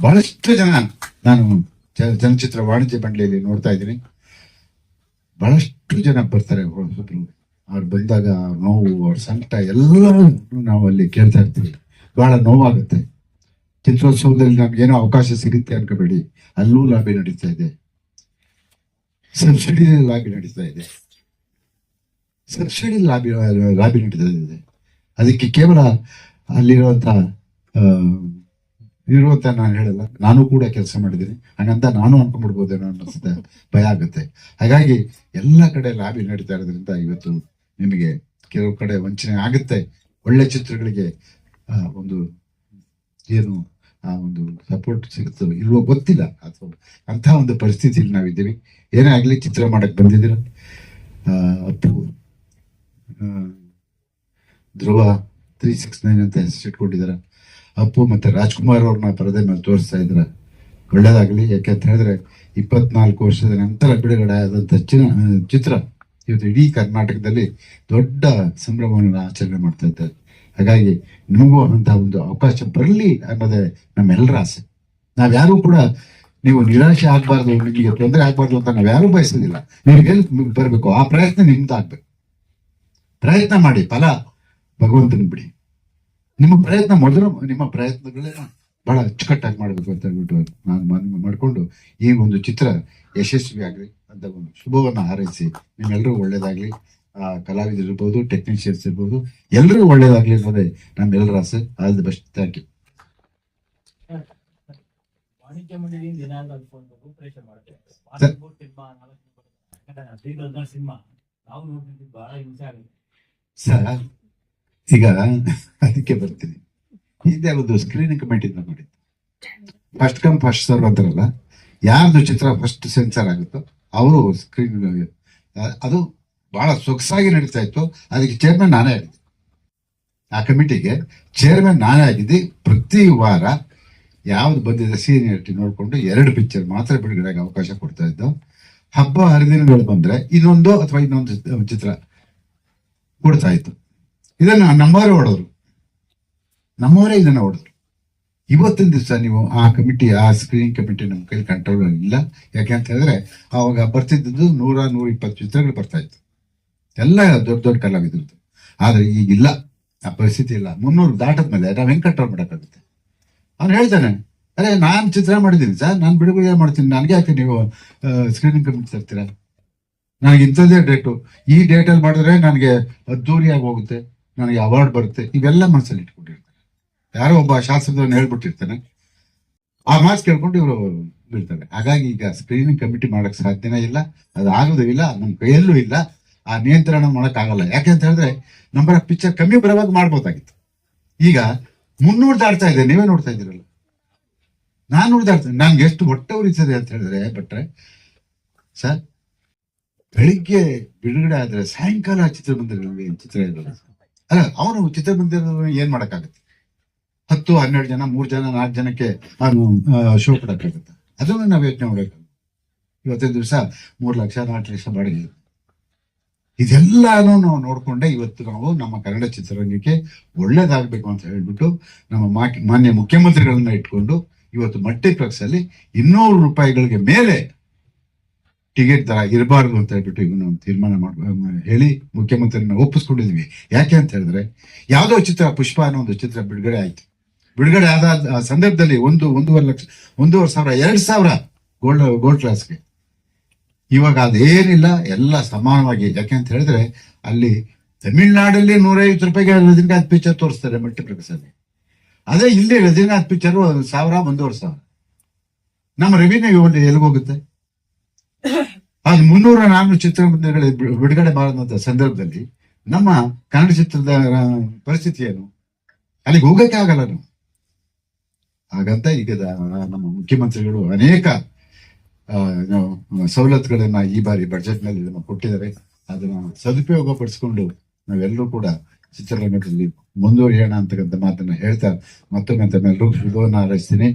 ಬಹಳಷ್ಟು ಜನ ನಾನು ಚಲನಚಿತ್ರ ವಾಣಿಜ್ಯ ಮಂಡಳಿಯಲ್ಲಿ ನೋಡ್ತಾ ಇದ್ದೀನಿ. ಬಹಳಷ್ಟು ಜನ ಬರ್ತಾರೆ ಹೊಸಬ್ರು. ಅವ್ರು ಬಂದಾಗ ಅವ್ರ ನೋವು ಅವ್ರ ಸಂಕಟ ಎಲ್ಲವನ್ನು ನಾವು ಅಲ್ಲಿ ಕೇಳ್ತಾ ಇರ್ತೀವಿ. ಬಹಳ ನೋವಾಗುತ್ತೆ. ಚಿತ್ರೋತ್ಸವದಲ್ಲಿ ನಮ್ಗೇನೋ ಅವಕಾಶ ಸಿಗುತ್ತೆ ಅನ್ಕೋಬೇಡಿ. ಅಲ್ಲೂ ಲಾಬಿ ನಡೀತಾ ಇದೆ. ಸಬ್ಸಿಡಿ ಲಾಬಿ ನಡೀತಾ ಇದೆ. ಸಬ್ಸಿಡಿ ಲಾಬಿ ಲಾಬಿ ನಡೀತಾ ಇದೆ. ಅದಕ್ಕೆ ಕೇವಲ ಅಲ್ಲಿರುವಂತ ಆ, ಇರುವಂತ ನಾನು ಹೇಳಲ್ಲ. ನಾನು ಕೂಡ ಕೆಲಸ ಮಾಡಿದ್ದೀನಿ. ಹಂಗಂತ ನಾನು ಅನ್ಕೊಂಡ್ಬಿಡ್ಬೋದೇನೋ ಅನ್ನಿಸುತ್ತೆ. ಭಯ ಆಗುತ್ತೆ. ಹಾಗಾಗಿ ಎಲ್ಲ ಕಡೆ ಲಾಬಿ ನಡೀತಾ ಇರೋದ್ರಿಂದ ಇವತ್ತು ನಿಮಗೆ ಕೆಲವು ಕಡೆ ವಂಚನೆ ಆಗುತ್ತೆ. ಒಳ್ಳೆ ಚಿತ್ರಗಳಿಗೆ ಒಂದು ಏನು, ಆ, ಒಂದು ಸಪೋರ್ಟ್ ಸಿಗುತ್ತೋ ಇಲ್ವೋ ಗೊತ್ತಿಲ್ಲ. ಅಥವಾ ಅಂತ ಒಂದು ಪರಿಸ್ಥಿತಿಯಲ್ಲಿ ನಾವಿದ್ದೀವಿ. ಏನೇ ಆಗಲಿ ಚಿತ್ರ ಮಾಡಕ್ಕೆ ಬಂದಿದ್ದೀರ? Appu Dhruva three six nine ಅಂತ ಹೆಸರಿಟ್ಕೊಂಡಿದ್ದಾರೆ? ಅಪ್ಪು ಮತ್ತೆ ರಾಜ್ಕುಮಾರ್ ಅವ್ರನ್ನ ಪರದೆ ಮೇಲೆ ತೋರಿಸ್ತಾ ಇದ್ರೆ. ಒಳ್ಳೇದಾಗಲಿ. ಯಾಕೆಂತ ಹೇಳಿದ್ರೆ ಇಪ್ಪತ್ನಾಲ್ಕು ವರ್ಷದ ನಂತರ ಬಿಡುಗಡೆ ಆದಂಥ ಚಿನ- ಚಿತ್ರ ಇವತ್ತು ಇಡೀ ಕರ್ನಾಟಕದಲ್ಲಿ ದೊಡ್ಡ ಸಂಭ್ರಮವನ್ನು ಆಚರಣೆ ಮಾಡ್ತಾ ಇದ್ದಾರೆ. ಹಾಗಾಗಿ ನಿಮಗೂ ಅಂತ ಒಂದು ಅವಕಾಶ ಬರಲಿ ಅನ್ನೋದೇ ನಮ್ಮೆಲ್ಲರ ಆಸೆ. ನಾವ್ಯಾರೂ ಕೂಡ ನೀವು ನಿರಾಶೆ ಆಗಬಾರ್ದು, ನಿಮಗೆ ತೊಂದರೆ ಆಗ್ಬಾರ್ದು ಅಂತ ನಾವ್ಯಾರೂ ಬಯಸೋದಿಲ್ಲ. ನೀವು ಎಲ್ಲಿ ಬರಬೇಕು? ಆ ಪ್ರಯತ್ನ ನಿಮ್ದಾಗಬೇಕು. ಪ್ರಯತ್ನ ಮಾಡಿ, ಫಲ ಭಗವಂತನ ಬಿಡಿ. ನಿಮ್ಮ ಪ್ರಯತ್ನ ಮೊದಲು ನಿಮ್ಮ ಪ್ರಯತ್ನಗಳೇ ಬಹಳ ಅಚ್ಚುಕಟ್ಟಾಗಿ ಮಾಡಬೇಕು ಅಂತ ಹೇಳ್ಬಿಟ್ಟು ನಾನು ಮನವಿ ಮಾಡಿಕೊಂಡು ಈ ಒಂದು ಚಿತ್ರ ಯಶಸ್ವಿ ಆಗಲಿ ಅಂತ ಒಂದು ಶುಭವನ್ನು ಹಾರೈಸಿ ನಿಮ್ಮೆಲ್ಲರೂ ಒಳ್ಳೇದಾಗಲಿ ಕಲಾವಿದರು ಇರ್ಬೋದು ಟೆಕ್ನಿಷಿಯನ್ಸ್ ಇರ್ಬೋದು ಎಲ್ಲರೂ ಒಳ್ಳೇದಾಗಲಿ ಅನ್ನೋದೇ ನಮ್ಮೆಲ್ಲರ ಆಸೆ. All the best. Thank you. Sir ಈಗ ಅದಕ್ಕೆ ಬರ್ತೀನಿ. ಹಿಂದೆ ಒಂದು ಸ್ಕ್ರೀನಿಂಗ್ ಕಮಿಟಿಯಿಂದ ಮಾಡಿದ್ದು. ಫಸ್ಟ್ ಕಮ್ ಫಸ್ಟ್ ಸರ್ವ್ ಅಂತಾರಲ್ಲ, ಯಾರ್ದು ಚಿತ್ರ ಫಸ್ಟ್ ಸೆನ್ಸರ್ ಆಗುತ್ತೋ ಅವರು ಸ್ಕ್ರೀನ್ ಅದು ಬಹಳ ಸೊಗಸಾಗಿ ನಡೀತಾ ಇತ್ತು. ಅದಕ್ಕೆ ಚೇರ್ಮನ್ ನಾನೇ ಆಗಿದ್ದೆ. ಆ ಕಮಿಟಿಗೆ ಚೇರ್ಮನ್ ನಾನೇ ಆಗಿದ್ದೆ. ಪ್ರತಿ ವಾರ ಯಾವ್ದು ಬಂದಿದೆ ಸೀನಿಯರಿಟಿ ನೋಡ್ಕೊಂಡು ಎರಡು ಪಿಕ್ಚರ್ ಮಾತ್ರ ಬಿಡುಗಡೆಗೆ ಅವಕಾಶ ಕೊಡ್ತಾ ಇದ್ದು. ಹಬ್ಬ ಹರಿದಿನಗಳು ಬಂದ್ರೆ ಇನ್ನೊಂದು ಅಥವಾ ಇನ್ನೊಂದು ಚಿತ್ರ ಕೊಡ್ತಾ ಇತ್ತು. ಇದನ್ನ ನಮ್ಮವರೇ ಹೊಡೆದ್ರು. ನಮ್ಮವರೇ ಇದನ್ನ ಹೊಡೆದ್ರು. ಇವತ್ತಿನ ದಿವಸ ನೀವು ಆ ಕಮಿಟಿ ಆ ಸ್ಕ್ರೀನಿಂಗ್ ಕಮಿಟಿ ನಮ್ಮ ಕೈಲಿ ಕಂಟ್ರೋಲ್ ಇಲ್ಲ. ಯಾಕೆ ಅಂತ ಹೇಳಿದ್ರೆ, ಅವಾಗ ಬರ್ತಿದ್ದದ್ದು ನೂರ ನೂರ ಇಪ್ಪತ್ತು ಚಿತ್ರಗಳು ಬರ್ತಾ ಇತ್ತು. ಎಲ್ಲ ದೊಡ್ಡ ದೊಡ್ಡ ಕಲಾವಿದ್ರದ್ದು. ಆದ್ರೆ ಈಗಿಲ್ಲ. ಆ ಪರಿಸ್ಥಿತಿ ಇಲ್ಲ. ಮುನ್ನೂರು ದಾಟದ್ಮೇಲೆ ನಾವು ಹೆಂಗ್ ಕಂಟ್ರೋಲ್ ಮಾಡಕ್ಕಾಗುತ್ತೆ? ಅವ್ನು ಹೇಳ್ತಾನೆ, ಅರೆ, ನಾನು ಚಿತ್ರ ಮಾಡಿದ್ದೀನಿ ಸರ್. ನಾನು ಬಿಡುಗಡೆ ಮಾಡ್ತೀನಿ. ನನಗೆ ಯಾಕೆ ನೀವು ಸ್ಕ್ರೀನಿಂಗ್ ಕಮಿಟಿ ತರ್ತೀರಾ? ನನಗೆ ಇಂಥದ್ದೇ ಡೇಟು ಈ ಡೇಟಲ್ಲಿ ಮಾಡಿದ್ರೆ ನನಗೆ ಅದ್ದೂರಿಯಾಗಿ ಹೋಗುತ್ತೆ. ನನಗೆ ಅವಾರ್ಡ್ ಬರುತ್ತೆ. ಇವೆಲ್ಲ ಮನಸ್ಸಲ್ಲಿ ಇಟ್ಕೊಂಡಿರ್ತಾರೆ. ಯಾರೋ ಒಬ್ಬ ಶಾಸ್ತ್ರದವನ್ನ ಹೇಳ್ಬಿಟ್ಟಿರ್ತಾನೆ. ಆ ಮಾತು ಕೇಳ್ಕೊಂಡು ಇವರು ಬೀಳ್ತಾರೆ. ಹಾಗಾಗಿ ಈಗ ಸ್ಕ್ರೀನಿಂಗ್ ಕಮಿಟಿ ಮಾಡಕ್ ಸಾಧ್ಯನೇ ಇಲ್ಲ. ಅದು ಆಗೋದು ಇಲ್ಲ. ನಮ್ಮ ಕೈಯಲ್ಲೂ ಇಲ್ಲ. ಆ ನಿಯಂತ್ರಣ ಮಾಡೋಕ್ಕಾಗಲ್ಲ ಆಗಲ್ಲ. ಯಾಕೆ ಅಂತ ಹೇಳಿದ್ರೆ ನಂಬರ್ ಆಫ್ ಪಿಕ್ಚರ್ ಕಮ್ಮಿ ಬರೋವಾಗ ಮಾಡ್ಬೋದಾಗಿತ್ತು. ಈಗ ಮುನ್ನೂರು ದಾಡ್ತಾ ಇದೆ. ನೀವೇ ನೋಡ್ತಾ ಇದ್ದೀರಲ್ಲ. ನಾನ್ನೂರು ದಾಟ್ತೇನೆ ನಂಗೆ ಎಷ್ಟು ಹೊಟ್ಟೆ ಉರಿತದೆ ಅಂತ ಹೇಳಿದ್ರೆ ಬಟ್ರೆ ಸರ್, ಬೆಳಿಗ್ಗೆ ಬಿಡುಗಡೆ ಆದ್ರೆ ಸಾಯಂಕಾಲ ಚಿತ್ರಮಂದಿರಗಳಲ್ಲಿ ಚಿತ್ರ ಇರೋದು ಅವನು ಚಿತ್ರಮಂದಿರ ಏನ್ ಮಾಡಕ್ಕಾಗತ್ತೆ? ಹತ್ತು, ಹನ್ನೆರಡು ಜನ, ಮೂರ್ ಜನ, ನಾಲ್ಕು ಜನಕ್ಕೆ ಶೋ ಕೊಡಕ್ಕಾಗತ್ತೆ? ಅದನ್ನು ನಾವು ಯೋಚನೆ ಮಾಡಬೇಕು. ಇವತ್ತಿನ ದಿವಸ ಮೂರು ಲಕ್ಷ, ನಾಲ್ಕು ಲಕ್ಷ ಬಾಡಿಗೆ ಇದೆಲ್ಲಾನು ನಾವು ನೋಡ್ಕೊಂಡೆ ಇವತ್ತು ನಾವು ನಮ್ಮ ಕನ್ನಡ ಚಿತ್ರರಂಗಕ್ಕೆ ಒಳ್ಳೇದಾಗಬೇಕು ಅಂತ ಹೇಳ್ಬಿಟ್ಟು ನಮ್ಮ ಮಾನ್ಯ ಮುಖ್ಯಮಂತ್ರಿಗಳನ್ನ ಇಟ್ಕೊಂಡು ಇವತ್ತು ಮಲ್ಟಿಪ್ಲೆಕ್ಸ್ ಅಲ್ಲಿ ಇನ್ನೂರು ರೂಪಾಯಿಗಳಿಗೆ ಮೇಲೆ ಟಿಕೆಟ್ ದರ ಇರಬಾರ್ದು ಅಂತ ಹೇಳ್ಬಿಟ್ಟು ಇವನು ತೀರ್ಮಾನ ಮಾಡ ಹೇಳಿ ಮುಖ್ಯಮಂತ್ರಿನ ಒಪ್ಪಿಸ್ಕೊಂಡಿದ್ವಿ. ಯಾಕೆ ಅಂತ ಹೇಳಿದ್ರೆ ಯಾವುದೋ ಚಿತ್ರ ಪುಷ್ಪ ಅನ್ನೋ ಒಂದು ಚಿತ್ರ ಬಿಡುಗಡೆ ಆಯ್ತು. ಬಿಡುಗಡೆ ಆದ ಸಂದರ್ಭದಲ್ಲಿ ಒಂದು, ಒಂದೂವರೆ ಲಕ್ಷ, ಒಂದೂವರೆ ಸಾವಿರ, ಎರಡು ಸಾವಿರ ಗೋಲ್ಡ್ ಗೋಲ್ಡ್ ಕ್ಲಾಸ್ಗೆ ಇವಾಗ ಅದೇನಿಲ್ಲ, ಎಲ್ಲ ಸಮಾನವಾಗಿ. ಯಾಕೆ ಅಂತ ಹೇಳಿದ್ರೆ ಅಲ್ಲಿ ತಮಿಳ್ನಾಡಲ್ಲಿ ನೂರೈವತ್ತು ರೂಪಾಯಿಗೆ ರಜನಿಕಾಂತ್ ಪಿಕ್ಚರ್ ತೋರಿಸ್ತಾರೆ ಮಲ್ಟಿಪ್ಲೆಕ್ಸ್ ಅಲ್ಲಿ ಅದೇ ಇಲ್ಲಿ ರಜನಿಕಾಂತ್ ಪಿಕ್ಚರ್ ಸಾವಿರ, ಒಂದೂವರೆ ಸಾವಿರ. ನಮ್ಮ ರೆವಿನ್ಯೂ ಎಲ್ಲಿಗೋಗುತ್ತೆ ಅದು ಮುನ್ನೂರ ನಾಲ್ಕು ಚಿತ್ರಮಂದಿರಗಳ ಬಿಡುಗಡೆ ಮಾಡಿದಂತ ಸಂದರ್ಭದಲ್ಲಿ ನಮ್ಮ ಕನ್ನಡ ಚಿತ್ರದ ಪರಿಸ್ಥಿತಿ ಏನು ಅಲ್ಲಿಗೆ ಹೋಗಕ್ಕೆ ಆಗಲ್ಲ ನಾವು. ಹಾಗಂತ ಈಗ ನಮ್ಮ ಮುಖ್ಯಮಂತ್ರಿಗಳು ಅನೇಕ ಸವಲತ್ತುಗಳನ್ನ ಈ ಬಾರಿ ಬಜೆಟ್ನಲ್ಲಿ ಕೊಟ್ಟಿದ್ದಾರೆ. ಅದನ್ನ ಸದುಪಯೋಗ ಪಡಿಸ್ಕೊಂಡು ನಾವೆಲ್ಲರೂ ಕೂಡ ಚಿತ್ರರಂಗದಲ್ಲಿ ಮುಂದುವರಿಯೋಣ ಅಂತಕ್ಕಂಥ ಮಾತನ್ನ ಹೇಳ್ತಾ ಮತ್ತೊಮ್ಮೆ ತಮ್ಮೆಲ್ಲರೂ ಶುಭವನ್ನು ಹಾರೈಸ್ತೀನಿ